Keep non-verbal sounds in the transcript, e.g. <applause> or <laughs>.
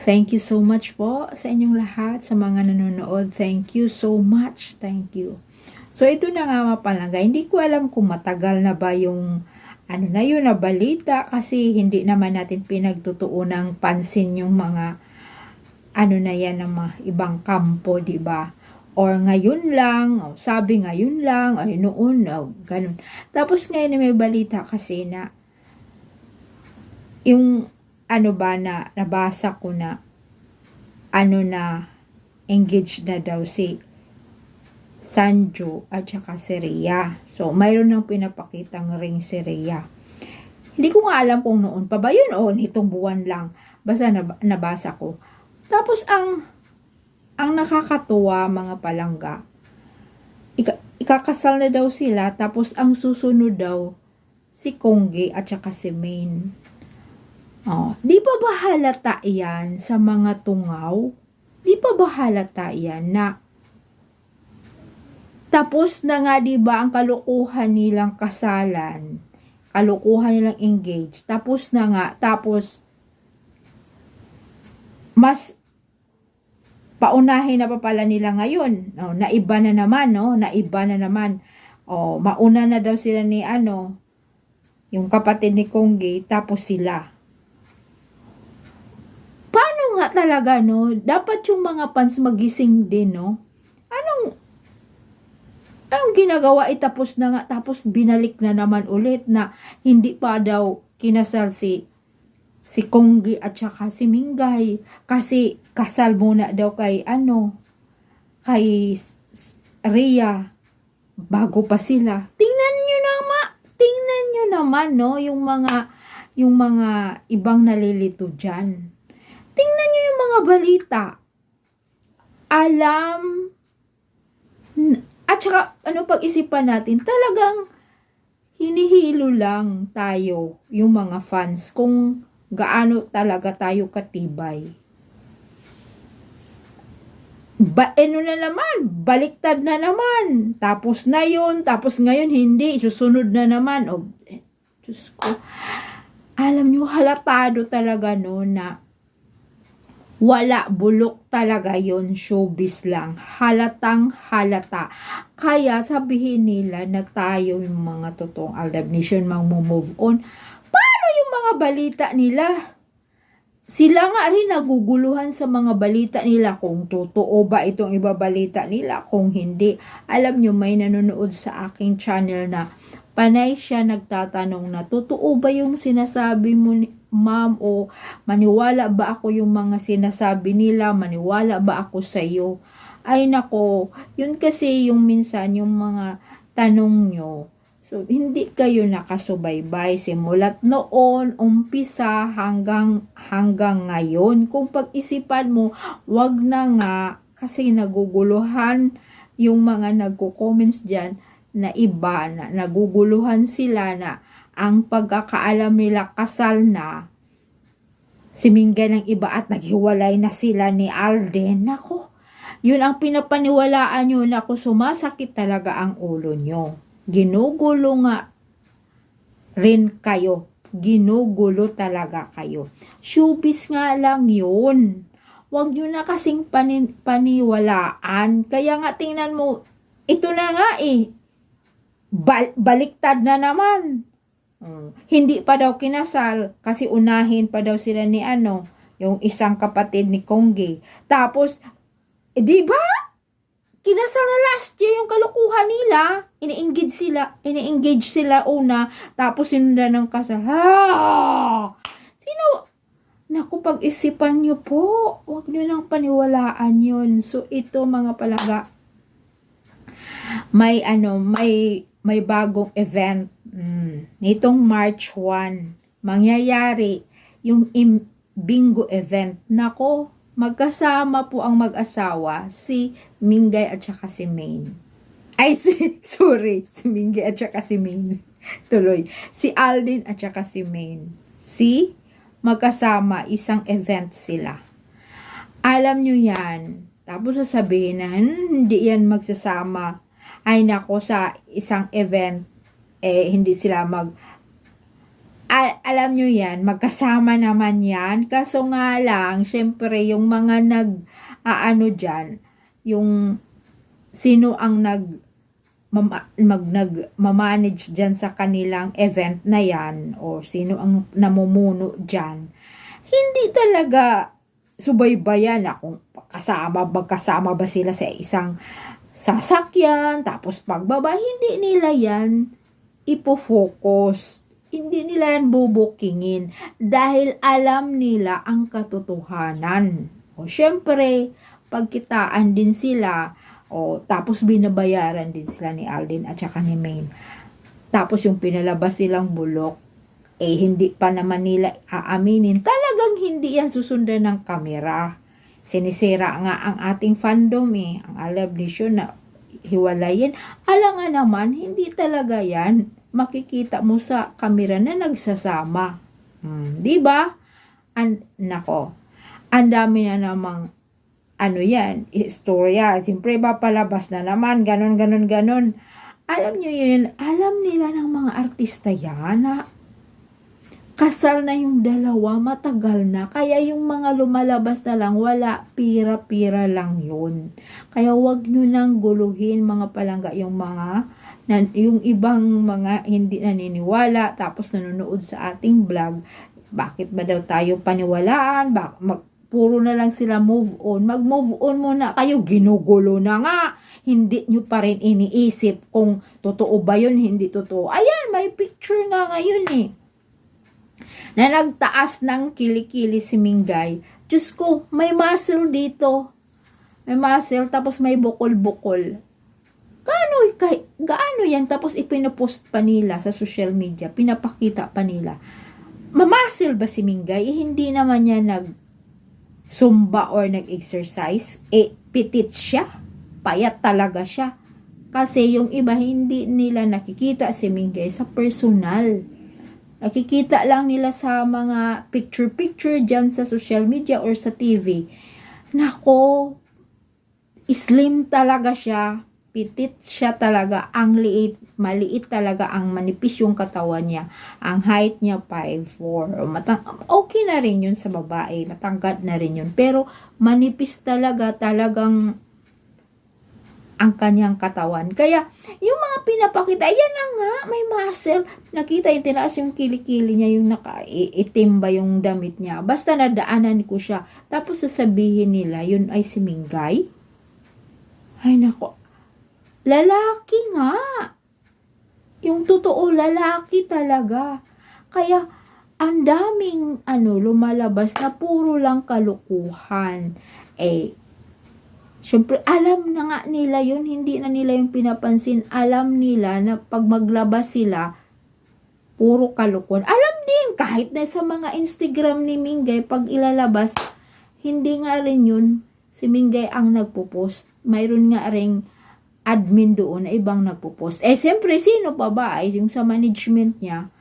Thank you so much po sa inyong lahat, sa mga nanonood. Thank you so much. Thank you. So, ito na nga mapalaga. Hindi ko alam kung matagal na ba yung ano na yun na balita kasi hindi naman natin pinagtutuunang pansin yung mga ano na yan ng mga ibang kampo, di ba? Or ngayon lang, sabi ngayon lang, ay noon, o ganun. Tapos ngayon may balita kasi na yung ano ba na nabasa ko na ano na engaged na daw si Sanjo at saka si Rhea. So, mayroon nang pinapakitang ring si Rhea. Hindi ko nga alam kung noon pa ba yun o nitong buwan lang. Basta nab- nabasa ko. Tapos ang ang nakakatuwa mga palangga, ika- ikakasal na daw sila tapos ang susunod daw si Kongge at saka si Maine. Oh, di pa ba halata yan sa mga tungaw? Di pa ba halata yan na tapos na nga 'di ba ang kalukuhan nilang kasalan, kalukuhan nilang engaged. Tapos na nga, tapos mas paunahin na pa pala nila ngayon. No, naiba na naman, no? Naiba na naman. Oh, mauna na daw sila ni ano, yung kapatid ni Kongge, tapos sila. Nga talaga, no? Dapat yung mga fans magising din, no? Anong anong ginagawa? Itapos na nga tapos binalik na naman ulit na hindi pa daw kinasal si si Konggi at saka si Mingay. Kasi kasal muna daw kay ano kay Rhea. Bago pa sila. Tingnan nyo naman tingnan nyo naman no? Yung mga yung mga ibang nalilito diyan tingnan nyo yung mga balita alam at saka, ano pag-isipan natin, talagang hinihilo lang tayo, yung mga fans, kung gaano talaga tayo katibay. Ba, ano na naman, baliktad na naman. Tapos na yun, tapos ngayon hindi, susunod na naman. O, eh, Diyos ko, alam nyo, halatado talaga no na wala, bulok talaga yon showbiz lang. Halatang halata. Kaya sabihin nila na tayo yung mga totoong Aldab Nation mag-move on. Paano yung mga balita nila? Sila nga rin naguguluhan sa mga balita nila kung totoo ba itong ibabalita nila, kung hindi. Alam nyo, may nanonood sa aking channel na panay siya nagtatanong na totoo ba yung sinasabi mo ni ma'am o maniwala ba ako yung mga sinasabi nila, maniwala ba ako sa iyo? Ay nako, yun kasi yung minsan yung mga tanong nyo. So, hindi kayo nakasubaybay simulat noon, umpisa hanggang hanggang ngayon. Kung pag-isipan mo, wag na nga kasi naguguluhan yung mga nagko-comments diyan na iba na naguguluhan sila na ang pagkakaalam nila kasal na si Mingay ng iba at naghiwalay na sila ni Alden. Nako, yun ang pinapaniwalaan nyo na kung sumasakit talaga ang ulo nyo. Ginugulo nga rin kayo. Ginugulo talaga kayo. Showbiz nga lang yun. Huwag nyo na kasing pani- paniwalaan. Kaya nga tingnan mo, ito na nga eh. Bal- baliktad na naman. Mm. Hindi pa daw kinasal kasi unahin pa daw sila ni ano, yung isang kapatid ni Kongge. Tapos, eh, di ba? Kinasal na last year yung kalukuhan nila. Ini-engage sila, ini-engage sila una, tapos sinundan ng kasal. Ha! Sino? Naku, pag-isipan nyo po. Huwag nyo lang paniwalaan yun. So, ito mga palaga, may ano, may may bagong event. Mm, nitong March 1, mangyayari yung im- bingo event. Nako, magkasama po ang mag-asawa, si Mingay at saka si Maine. Ay, si, <laughs> sorry, si Mingay at saka si Maine. <laughs> Tuloy. Si Aldin at saka si Maine. Si, magkasama, isang event sila. Alam nyo yan. Tapos sasabihin na, "Hmm, hindi yan magsasama ay nako sa isang event eh hindi sila mag a- alam nyo yan, magkasama naman yan. Kaso nga lang, syempre, yung mga nag, aano dyan, yung sino ang nag, mag, nag, mamanage dyan sa kanilang event na yan, o sino ang namumuno dyan, hindi talaga subaybayan na kung kasama, magkasama ba sila sa isang sasakyan, tapos pagbaba, hindi nila yan ipofocus. Hindi nila yan bubukingin dahil alam nila ang katotohanan. O syempre, pagkitaan din sila, o tapos binabayaran din sila ni Alden at saka ni Maine. Tapos yung pinalabas nilang bulok, eh hindi pa naman nila aaminin. Talagang hindi yan susundan ng kamera. Sinisira nga ang ating fandom eh. Ang alab na hiwalayin. Alam nga naman, hindi talaga yan makikita mo sa kamera na nagsasama. Hmm, 'Di ba? An nako. Ang dami na namang ano yan, istorya. Siyempre, papalabas na naman, ganon, ganon, ganon. Alam nyo yun, alam nila ng mga artista yan na kasal na yung dalawa, matagal na. Kaya yung mga lumalabas na lang, wala, pira-pira lang yun. Kaya wag nyo nang guluhin mga palangga yung mga yung ibang mga hindi naniniwala tapos nanonood sa ating vlog. Bakit ba daw tayo paniwalaan? Bak mag, puro na lang sila move on. Mag-move on muna kayo. Ginugulo na nga. Hindi nyo pa rin iniisip kung totoo ba yun, hindi totoo. Ayan, may picture nga ngayon eh na nagtaas ng kilikili si Mingay. Diyos ko, may muscle dito. May muscle, tapos may bukol-bukol. Gaano, kay, gaano yan? Tapos ipinopost pa nila sa social media. Pinapakita pa nila. Mamasil ba si Mingay? Eh, hindi naman niya nag zumba or nag-exercise. Eh, pitit siya. Payat talaga siya. Kasi yung iba hindi nila nakikita si Mingay sa personal. Nakikita lang nila sa mga picture-picture dyan sa social media or sa TV. Nako, slim talaga siya. Pitit siya talaga. Ang liit, maliit talaga. Ang manipis yung katawan niya. Ang height niya 5'4". Matang okay na rin yun sa babae. Matangkad na rin yun. Pero manipis talaga. Talagang ang kanyang katawan. Kaya, yung mga pinapakita, yan na nga, may muscle. Nakita yung tinaas yung kilikili niya, yung nakaitim ba yung damit niya. Basta nadaanan ko siya. Tapos sasabihin nila, yun ay si Mingay. Ay nako, lalaki nga. Yung totoo, lalaki talaga. Kaya, ang daming ano, lumalabas na puro lang kalukuhan. Eh, Siyempre, alam na nga nila yun, hindi na nila yung pinapansin. Alam nila na pag maglabas sila, puro kalukon. Alam din, kahit na sa mga Instagram ni Mingay, pag ilalabas, hindi nga rin yun, si Mingay ang nagpo-post. Mayroon nga ring admin doon na ibang nagpo-post. Eh, siyempre, sino pa ba? Ay, yung sa management niya,